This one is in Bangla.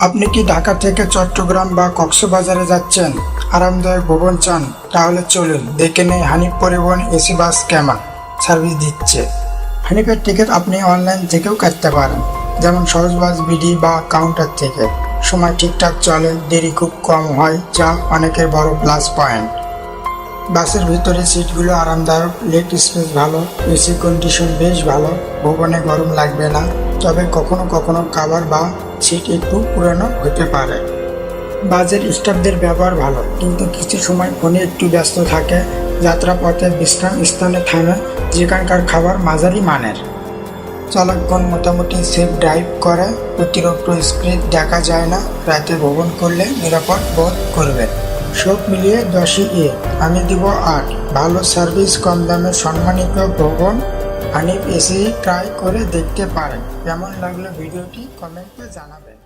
আপনি কি ঢাকা থেকে চট্টগ্রাম বা কক্সবাজারে যাচ্ছেন? আরামদায়ক ভবন চান? তাহলে চলুন, দেখে নেই হানিফ পরিবহন এসি বাস কেমন সার্ভিস দিচ্ছে। হানিফের টিকিট আপনি অনলাইন থেকেও কাটতে পারেন। যেমন সহজ বাস, বিডি বা কাউন্টার থেকে। সময় ঠিকঠাক চলে, দেরি খুব কম হয়, যা অনেকের বড় প্লাস পয়েন্ট বাসের ভিতরে সিটগুলো আরামদায়ক লেগ স্পেস ভালো, এসি কন্ডিশন বেশ ভালো, ভবনে গরম লাগবে না। তবে কখনো কখনো কাভার বা সিট একটু পুরানো হতে পারে। বাসের স্টাফদের ব্যবহার ভালো, কিন্তু কিছু সময় ফোনে একটু ব্যস্ত থাকে। যাত্রাপথে বিশ্রাম স্থানে থামে, যেখানকার খাবার মাঝারি মানের। চালকগণ মোটামুটি সেফ ড্রাইভ করে, অতিরিক্ত স্পিড দেখা যায় না, রাতে ভ্রমণ করলে নিরাপদ বোধ করবেন সব মিলিয়ে দশই এ, আমি দিব আট। ভালো সার্ভিস কম দামে সম্মানিত ভ্রমণ হানিফ এসে ট্রাই করে দেখতে পারেন। কেমন লাগল ভিডিওটি কমেন্টে জানাবেন।